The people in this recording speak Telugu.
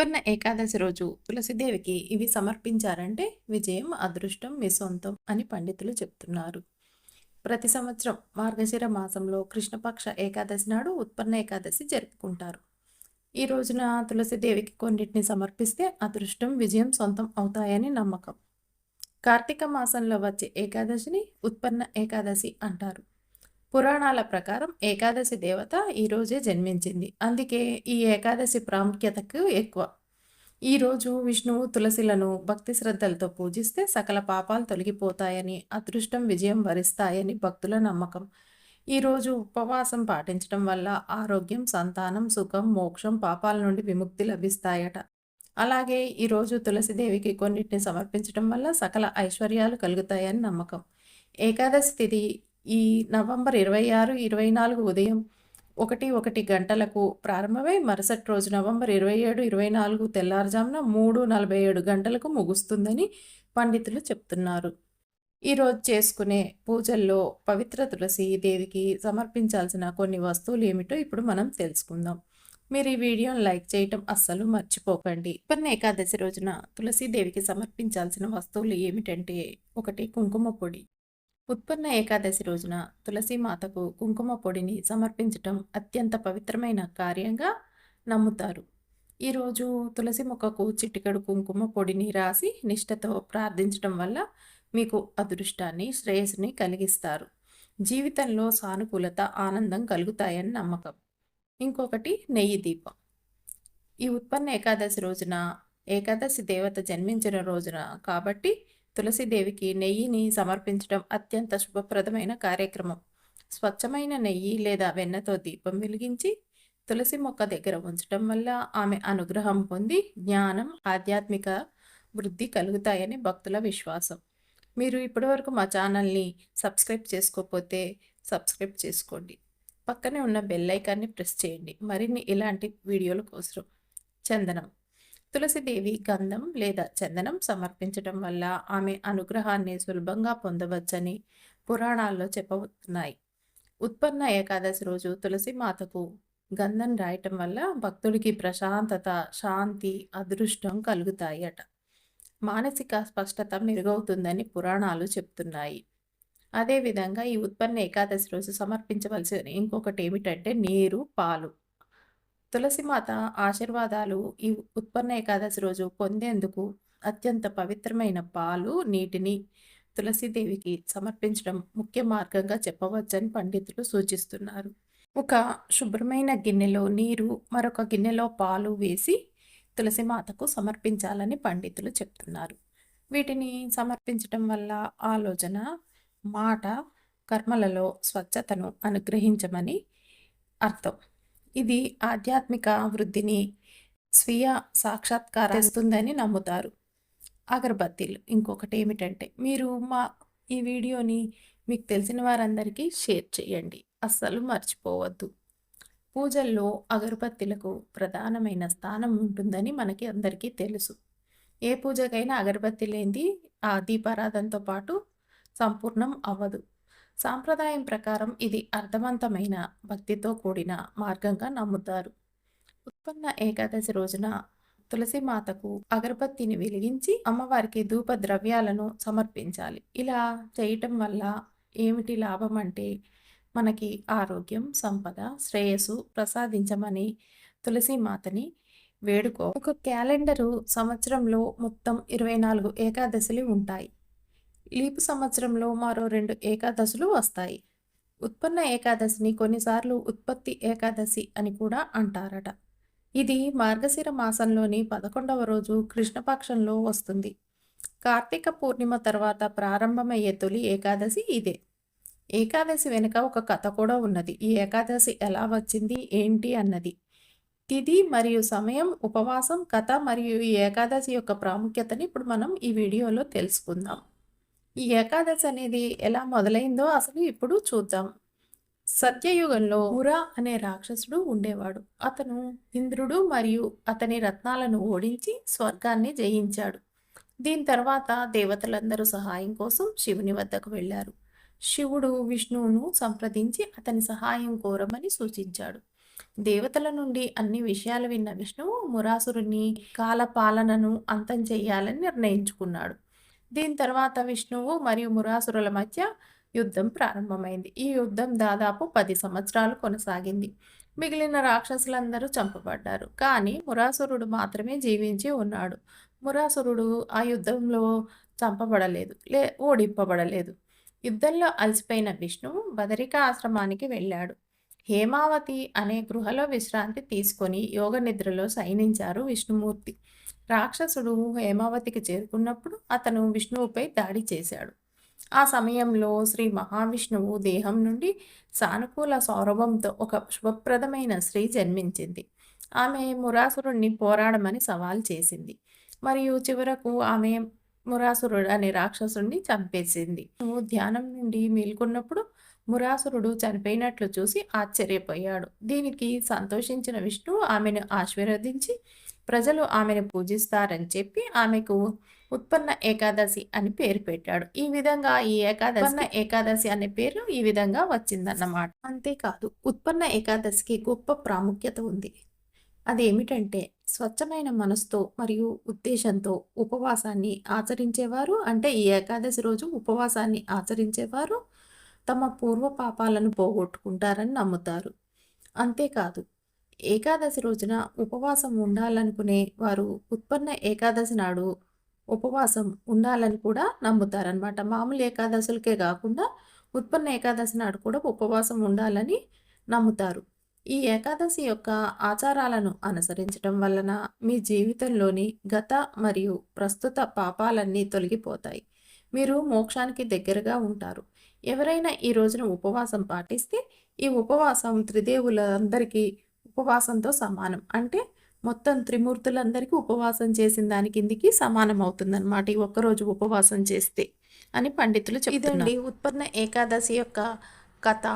ఉత్పన్న ఏకాదశి రోజు తులసిదేవికి ఇవి సమర్పించారంటే విజయం అదృష్టం మీ సొంతం అని పండితులు చెప్తున్నారు. ప్రతి సంవత్సరం మార్గశిర మాసంలో కృష్ణపక్ష ఏకాదశి నాడు ఉత్పన్న ఏకాదశి జరుపుకుంటారు. ఈ రోజున తులసిదేవికి కొన్నిటిని సమర్పిస్తే అదృష్టం విజయం సొంతం అవుతాయని నమ్మకం. కార్తీక మాసంలో వచ్చే ఏకాదశిని ఉత్పన్న ఏకాదశి అంటారు. పురాణాల ప్రకారం ఏకాదశి దేవత ఈరోజే జన్మించింది. అందుకే ఈ ఏకాదశి ప్రాముఖ్యతకు ఎక్కువ. ఈరోజు విష్ణువు తులసిలను భక్తి శ్రద్ధలతో పూజిస్తే సకల పాపాలు తొలగిపోతాయని అదృష్టం విజయం వరిస్తాయని భక్తుల నమ్మకం. ఈరోజు ఉపవాసం పాటించడం వల్ల ఆరోగ్యం సంతానం సుఖం మోక్షం పాపాల నుండి విముక్తి లభిస్తాయట. అలాగే ఈరోజు తులసిదేవికి కొన్నిటిని సమర్పించడం వల్ల సకల ఐశ్వర్యాలు కలుగుతాయని నమ్మకం. ఏకాదశి తిథి ఈ నవంబర్ ఇరవై ఆరు ఇరవై నాలుగు ఉదయం ఒకటి ఒకటి గంటలకు ప్రారంభమై మరుసటి రోజు నవంబర్ ఇరవై ఏడు ఇరవై నాలుగు తెల్లారుజామున మూడు నలభై ఏడు గంటలకు ముగుస్తుందని పండితులు చెప్తున్నారు. ఈరోజు చేసుకునే పూజల్లో పవిత్ర తులసి దేవికి సమర్పించాల్సిన కొన్ని వస్తువులు ఏమిటో ఇప్పుడు మనం తెలుసుకుందాం. మీరు ఈ వీడియోను లైక్ చేయటం అస్సలు మర్చిపోకండి. కొన్ని ఏకాదశి రోజున తులసీదేవికి సమర్పించాల్సిన వస్తువులు ఏమిటంటే ఒకటి కుంకుమ పొడి ఉత్పన్న ఏకాదశి రోజున తులసి మాతకు కుంకుమ పొడిని సమర్పించటం అత్యంత పవిత్రమైన కార్యంగా నమ్ముతారు. ఈరోజు తులసి మొక్కకు చిటికెడు కుంకుమ పొడిని రాసి నిష్టతో ప్రార్థించడం వల్ల మీకు అదృష్టాన్ని శ్రేయస్సుని కలిగిస్తారు. జీవితంలో సానుకూలత ఆనందం కలుగుతాయని నమ్మకం. ఇంకొకటి నెయ్యి దీపం. ఈ ఉత్పన్న ఏకాదశి రోజున ఏకాదశి దేవత జన్మించిన రోజున కాబట్టి తులసిదేవికి నెయ్యిని సమర్పించడం అత్యంత శుభప్రదమైన కార్యక్రమం. స్వచ్ఛమైన నెయ్యి లేదా వెన్నతో దీపం వెలిగించి తులసి మొక్క దగ్గర ఉంచడం వల్ల ఆమె అనుగ్రహం పొంది జ్ఞానం ఆధ్యాత్మిక వృద్ధి కలుగుతాయని భక్తుల విశ్వాసం. మీరు ఇప్పటివరకు మా ఛానల్ని సబ్స్క్రైబ్ చేసుకోకపోతే సబ్స్క్రైబ్ చేసుకోండి. పక్కనే ఉన్న బెల్ ఐకాన్ని ప్రెస్ చేయండి. మరిన్ని ఇలాంటి వీడియోల కోసం చందనం. తులసిదేవి గంధం లేదా చందనం సమర్పించడం వల్ల ఆమె అనుగ్రహాన్ని సులభంగా పొందవచ్చని పురాణాల్లో చెప్పబోతున్నాయి ఉత్పన్న ఏకాదశి రోజు తులసి మాతకు గంధం రాయటం వల్ల భక్తుడికి ప్రశాంతత శాంతి అదృష్టం కలుగుతాయట మానసిక స్పష్టత మెరుగవుతుందని పురాణాలు చెప్తున్నాయి. అదేవిధంగా ఈ ఉత్పన్న ఏకాదశి రోజు సమర్పించవలసిన ఇంకొకటి ఏమిటంటే నీరు పాలు. తులసిమాత ఆశీర్వాదాలు ఈ ఉత్పన్న ఏకాదశి రోజు పొందేందుకు అత్యంత పవిత్రమైన పాలు నీటిని తులసీదేవికి సమర్పించడం ముఖ్య మార్గంగా చెప్పవచ్చని పండితులు సూచిస్తున్నారు. ఒక శుభ్రమైన గిన్నెలో నీరు మరొక గిన్నెలో పాలు వేసి తులసిమాతకు సమర్పించాలని పండితులు చెప్తున్నారు. వీటిని సమర్పించడం వల్ల ఆలోచన మాట కర్మలలో స్వచ్ఛతను అనుగ్రహించమని అర్థం. ఇది ఆధ్యాత్మిక వృద్ధిని స్వీయ సాక్షాత్కారిస్తుందని నమ్ముతారు. అగరబత్తీలు. ఇంకొకటి ఏమిటంటే మీరు మా ఈ వీడియోని మీకు తెలిసిన వారందరికీ షేర్ చేయండి. అస్సలు మర్చిపోవద్దు. పూజల్లో అగరబత్తీలకు ప్రధానమైన స్థానం ఉంటుందని మనకి అందరికీ తెలుసు. ఏ పూజకైనా అగరబత్తి లేనిది ఆ దీపారాధనతో పాటు సంపూర్ణం అవ్వదు. సాంప్రదాయం ప్రకారం ఇది అర్థవంతమైన భక్తితో కూడిన మార్గంగా నమ్ముతారు. ఉత్పన్న ఏకాదశి రోజున తులసి మాతకు అగరబత్తిని వెలిగించి అమ్మవారికి ధూప ద్రవ్యాలను సమర్పించాలి. ఇలా చేయటం వల్ల ఏమిటి లాభం అంటే మనకి ఆరోగ్యం సంపద శ్రేయస్సు ప్రసాదించమని తులసి మాతని వేడుకో. ఒక క్యాలెండరు సంవత్సరంలో మొత్తం ఇరవై నాలుగు ఏకాదశులు ఉంటాయి. లీపు సంవత్సరంలో మరో రెండు ఏకాదశులు వస్తాయి. ఉత్పన్న ఏకాదశిని కొన్నిసార్లు ఉత్పత్తి ఏకాదశి అని కూడా అంటారట. ఇది మార్గశిర మాసంలోని పదకొండవ రోజు కృష్ణపక్షంలో వస్తుంది. కార్తీక పూర్ణిమ తర్వాత ప్రారంభమయ్యే తొలి ఏకాదశి ఇదే. ఏకాదశి వెనుక ఒక కథ కూడా ఉన్నది. ఈ ఏకాదశి ఎలా వచ్చింది? ఏంటి? అన్నది. తిథి మరియు సమయం ఉపవాసం కథ మరియు ఈ ఏకాదశి యొక్క ప్రాముఖ్యతని ఇప్పుడు మనం ఈ వీడియోలో తెలుసుకుందాం. ఈ ఏకాదశి అనేది ఎలా మొదలైందో అసలు ఇప్పుడు చూద్దాం. సత్యయుగంలో ఉరా అనే రాక్షసుడు ఉండేవాడు. అతను ఇంద్రుడు మరియు అతని రత్నాలను ఓడించి స్వర్గాన్ని జయించాడు. దీని తర్వాత దేవతలందరూ సహాయం కోసం శివుని వద్దకు వెళ్ళారు. శివుడు విష్ణువును సంప్రదించి అతని సహాయం కోరమని సూచించాడు. దేవతల నుండి అన్ని విషయాలు విన్న విష్ణువు మురాసురుని కాలపాలనను అంతం చేయాలని నిర్ణయించుకున్నాడు. దీని తర్వాత విష్ణువు మరియు మురాసురుల మధ్య యుద్ధం ప్రారంభమైంది. ఈ యుద్ధం దాదాపు పది సంవత్సరాలు కొనసాగింది. మిగిలిన రాక్షసులందరూ చంపబడ్డారు. కానీ మురాసురుడు మాత్రమే జీవించి ఉన్నాడు. మురాసురుడు ఆ యుద్ధంలో చంపబడలేదు లే ఓడింపబడలేదు. యుద్ధంలో అలసిపోయిన విష్ణువు బదరిక ఆశ్రమానికి వెళ్ళాడు. హేమావతి అనే గృహలో విశ్రాంతి తీసుకొని యోగ నిద్రలో శయనించారు విష్ణుమూర్తి. రాక్షసుడు హేమావతికి చేరుకున్నప్పుడు అతను విష్ణువుపై దాడి చేశాడు. ఆ సమయంలో శ్రీ మహావిష్ణువు దేహం నుండి సానుకూల సౌరభంతో ఒక శుభప్రదమైన స్త్రీ జన్మించింది. ఆమె మురాసురుణ్ణి పోరాడమని సవాల్ చేసింది. మరియు చివరకు ఆమె మురాసురుడు అనే రాక్షసుడిని చంపేసింది. నువ్వు ధ్యానం నుండి మేల్కొన్నప్పుడు మురాసురుడు చనిపోయినట్లు చూసి ఆశ్చర్యపోయాడు. దీనికి సంతోషించిన విష్ణు ఆమెను ఆశీర్వదించి ప్రజలు ఆమెను పూజిస్తారని చెప్పి ఆమెకు ఉత్పన్న ఏకాదశి అని పేరు పెట్టాడు. ఈ విధంగా ఈ ఏకాదశి ఏకాదశి అనే పేరు ఈ విధంగా వచ్చిందన్నమాట. అంతేకాదు ఉత్పన్న ఏకాదశికి గొప్ప ప్రాముఖ్యత ఉంది. అదేమిటంటే స్వచ్ఛమైన మనసుతో మరియు ఉద్దేశంతో ఉపవాసాన్ని ఆచరించేవారు అంటే ఈ ఏకాదశి రోజు ఉపవాసాన్ని ఆచరించేవారు తమ పూర్వ పాపాలను పోగొట్టుకుంటారని నమ్ముతారు. అంతేకాదు ఏకాదశి రోజున ఉపవాసం ఉండాలనుకునే వారు ఉత్పన్న ఏకాదశి నాడు ఉపవాసం ఉండాలని కూడా నమ్ముతారనమాట మామూలు ఏకాదశులకే కాకుండా ఉత్పన్న ఏకాదశి నాడు కూడా ఉపవాసం ఉండాలని నమ్ముతారు. ఈ ఏకాదశి యొక్క ఆచారాలను అనుసరించడం వలన మీ జీవితంలోని గత మరియు ప్రస్తుత పాపాలన్నీ తొలగిపోతాయి. మీరు మోక్షానికి దగ్గరగా ఉంటారు. ఎవరైనా ఈ రోజున ఉపవాసం పాటిస్తే ఈ ఉపవాసం త్రిదేవులందరికీ ఉపవాసంతో సమానం. అంటే మొత్తం త్రిమూర్తులందరికీ ఉపవాసం చేసిన దాని కిందికి సమానం అవుతుందన్నమాట ఈ ఒక్కరోజు ఉపవాసం చేస్తే అని పండితులు చెప్తున్నారు. ఉత్పన్న ఏకాదశి యొక్క కథ.